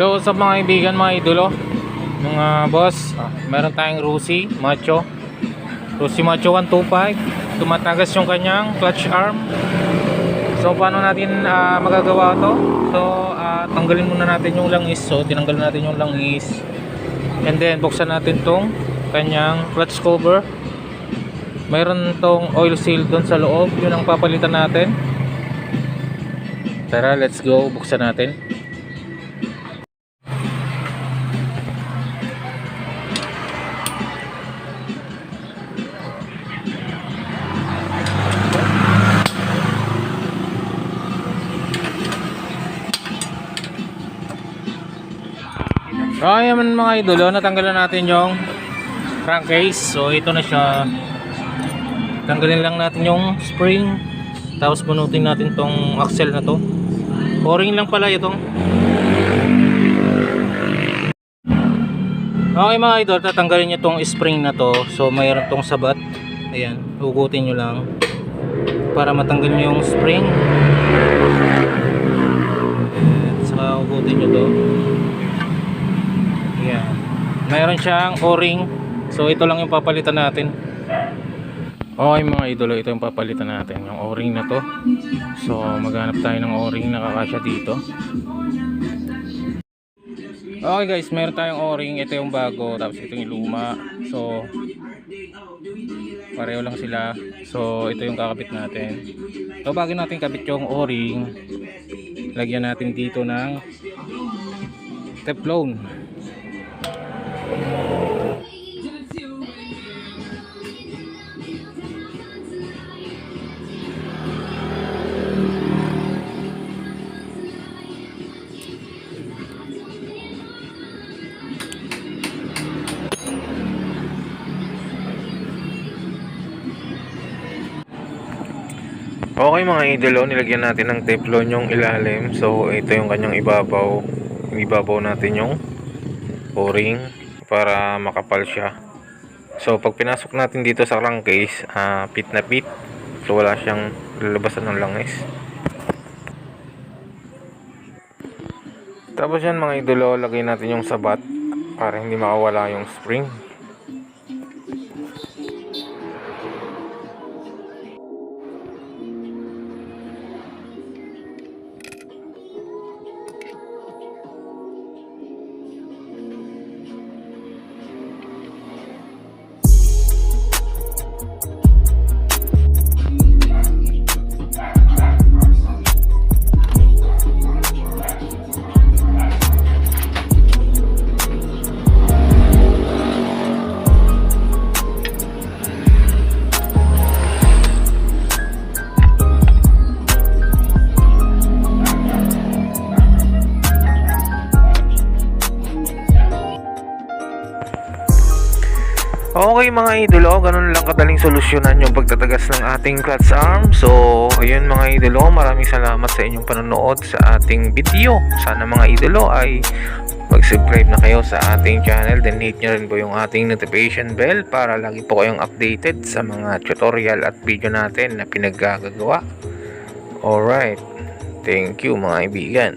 Hello sa mga kaibigan, mga idolo? Mga boss, ah, meron tayong Rusi Macho. Rusi Macho 125 Tumatagas yung kanyang clutch arm. So paano natin ah, magagawa to? So ah, tanggalin muna natin yung langis. So tinanggal natin yung langis. And then buksan natin tong kanyang clutch cover. Mayroon tong oil seal doon sa loob. Yun ang papalitan natin. Tara, let's go. Buksan natin. So ayan mga idolo, natanggalan natin yung crankcase. So ito na siya. Tanggalin lang natin yung spring. Tapos bunutin natin tong axle na to. O-ring lang pala itong. Okay mga idol, tatanggalin nyo tong spring na to. So mayroon tong sabat. Ayan, hugutin nyo lang. Para matanggal nyo yung spring. Ayan, saka hugutin nyo to. Ayan. Mayroon siyang o-ring. So ito lang yung papalitan natin. Okay mga idolo, ito yung papalitan natin. Yung o-ring na to. So maghanap tayo ng o-ring na kakasya dito. Okay guys, meron tayong o-ring. Ito yung bago, tapos ito yung luma. So pareho lang sila. So ito yung kakabit natin. So bago natin kabit yung o-ring, lagyan natin dito ng teflon. Okay mga idolo, nilagyan natin ng teflon yung ilalim. So ito yung kanyang ibabaw. Ibabaw natin yung o-ring para makapal siya. So pag pinasok natin dito sa crankcase, ah, pit na pit. So wala siyang lalabasan ng langis. Tapos yan mga idolo, lagay natin yung sabat para hindi makawala yung spring. Okay mga idolo, ganun lang kadaling solusyonan yung pagtatagas ng ating clutch arm. So, ayun mga idolo, maraming salamat sa inyong panonood sa ating video. Sana mga idolo ay mag-subscribe na kayo sa ating channel. Then hit nyo rin po yung ating notification bell para lagi po kayong updated sa mga tutorial at video natin na pinaggagawa. Alright, thank you mga kaibigan.